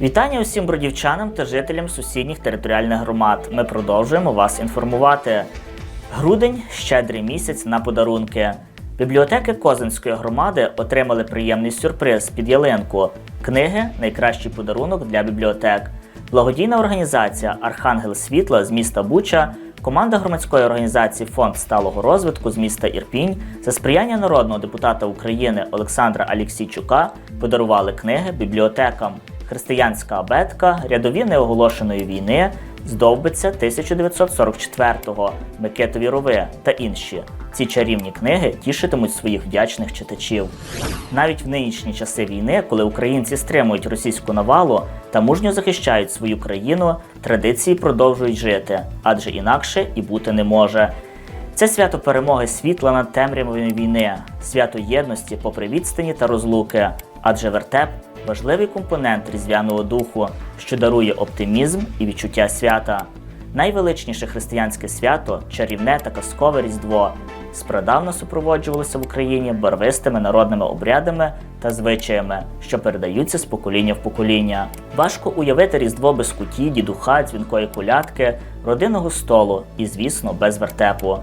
Вітання усім бродівчанам та жителям сусідніх територіальних громад. Ми продовжуємо вас інформувати. Грудень щедрий місяць на подарунки. Бібліотеки Козинської громади отримали приємний сюрприз під ялинку. Книги найкращий подарунок для бібліотек. Благодійна організація Архангел Світла з міста Буча, команда громадської організації Фонд сталого розвитку з міста Ірпінь за сприяння народного депутата України Олександра Аліксійчука подарували книги бібліотекам. Християнська абетка, рядові неоголошеної війни, здовбиця 1944-го, Микетові рови та інші. Ці чарівні книги тішитимуть своїх вдячних читачів. Навіть в нинішні часи війни, коли українці стримують російську навалу та мужньо захищають свою країну, традиції продовжують жити, адже інакше і бути не може. Це свято перемоги світла над темрявою війни, свято єдності попри відстані та розлуки, адже вертеп важливий компонент різдвяного духу, що дарує оптимізм і відчуття свята. Найвеличніше християнське свято чарівне та казкове Різдво спрадавно супроводжувалося в Україні барвистими народними обрядами та звичаями, що передаються з покоління в покоління. Важко уявити Різдво без куті, дідуха, дзвінкої колядки, родинного столу і, звісно, без вертепу.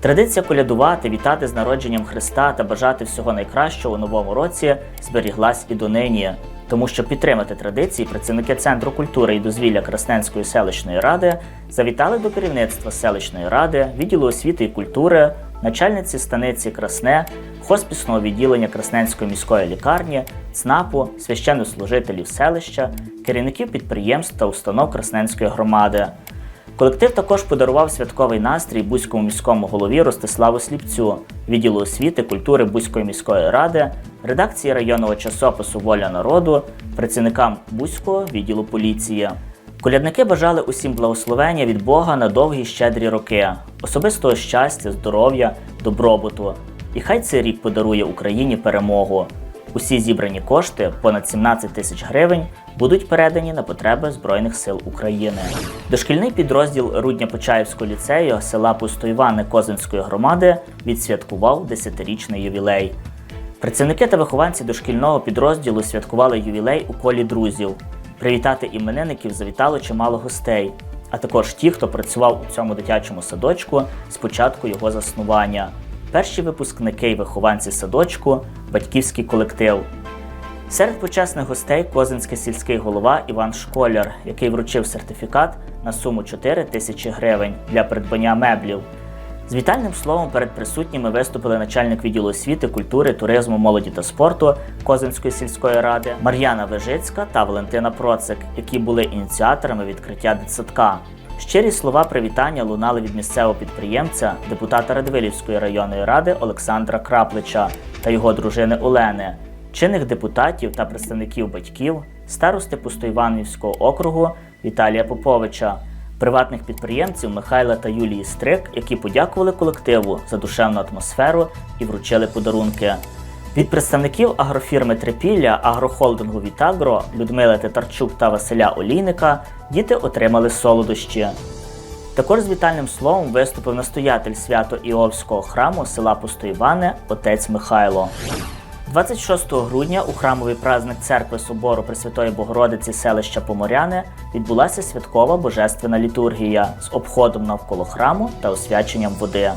Традиція колядувати, вітати з народженням Христа та бажати всього найкращого у новому році зберіглась і донині. Тому що підтримати традиції працівники Центру культури і дозвілля Красненської селищної ради завітали до керівництва селищної ради, відділу освіти і культури, начальниці станиці Красне, хоспісного відділення Красненської міської лікарні, ЦНАПу, священнослужителів селища, керівників підприємств та установ Красненської громади. Колектив також подарував святковий настрій Бузькому міському голові Ростиславу Сліпцю, відділу освіти, культури Бузької міської ради, редакції районного часопису Воля народу, працівникам Бузького відділу поліції. Колядники бажали усім благословення від Бога на довгі щедрі роки, особистого щастя, здоров'я, добробуту. І хай цей рік подарує Україні перемогу. Усі зібрані кошти, понад 17 тисяч гривень, будуть передані на потреби Збройних сил України. Дошкільний підрозділ Рудня-Почаївського ліцею села Пустоївани Козинської громади відсвяткував 10-річний ювілей. Працівники та вихованці дошкільного підрозділу святкували ювілей у колі друзів. Привітати іменинників завітало чимало гостей, а також ті, хто працював у цьому дитячому садочку з початку його заснування. Перші випускники й вихованці садочку, батьківський колектив. Серед почесних гостей Козинський сільський голова Іван Школяр, який вручив сертифікат на суму 4 тисячі гривень для придбання меблів. З вітальним словом перед присутніми виступили начальник відділу освіти, культури, туризму, молоді та спорту Козинської сільської ради Мар'яна Вежицька та Валентина Процик, які були ініціаторами відкриття дитсадка. Щирі слова привітання лунали від місцевого підприємця, депутата Радвилівської районної ради Олександра Краплича та його дружини Олени, чинних депутатів та представників батьків, старости Пустоїванівського округу Віталія Поповича, приватних підприємців Михайла та Юлії Стрик, які подякували колективу за душевну атмосферу і вручили подарунки. Від представників агрофірми Трипілля, агрохолдингу Вітагро, Людмили Титарчук та Василя Олійника діти отримали солодощі. Також з вітальним словом виступив настоятель свято Іовського храму села Пустоїване отець Михайло. 26 грудня у храмовий праздник церкви Собору Пресвятої Богородиці селища Поморяне відбулася святкова божественна літургія з обходом навколо храму та освяченням води.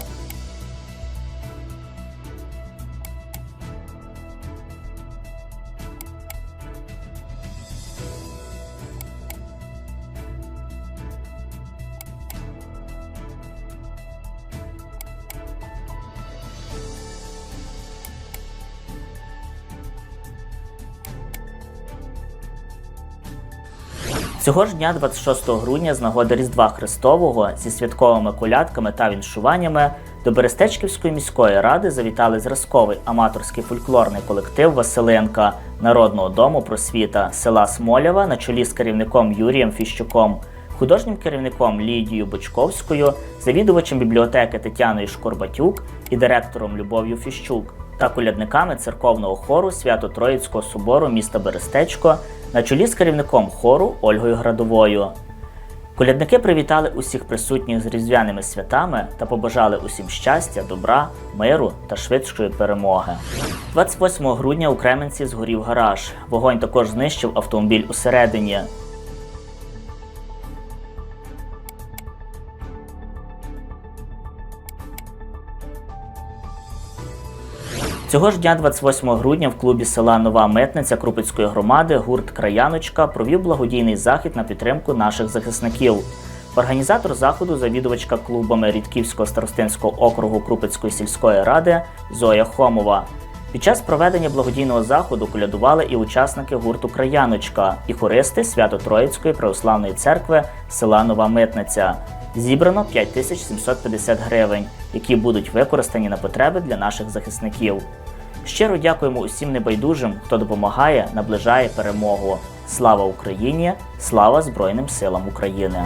Цього ж дня, 26 грудня, з нагоди Різдва Христового зі святковими колядками та віншуваннями до Берестечківської міської ради завітали зразковий аматорський фольклорний колектив Василенка Народного дому просвіта села Смолява на чолі з керівником Юрієм Фіщуком, художнім керівником Лідією Бочковською, завідувачем бібліотеки Тетяною Шкорбатюк і директором Любов'ю Фіщук та колядниками церковного хору Свято-Троїцького собору міста Берестечко на чолі з керівником хору Ольгою Градовою. Колядники привітали усіх присутніх з різдвяними святами та побажали усім щастя, добра, миру та швидшої перемоги. 28 грудня у Кременці згорів гараж. Вогонь також знищив автомобіль усередині. Цього ж дня, 28 грудня, в клубі села Нова Митниця Крупицької громади гурт Краяночка провів благодійний захід на підтримку наших захисників. Організатор заходу, завідувачка клубами Рідківського старостинського округу Крупицької сільської ради Зоя Хомова. Під час проведення благодійного заходу колядували і учасники гурту Краяночка, і хористи Свято-Троїцької православної церкви села Нова Митниця. Зібрано 5750 гривень, які будуть використані на потреби для наших захисників. Щиро дякуємо усім небайдужим, хто допомагає, наближає перемогу. Слава Україні! Слава Збройним силам України!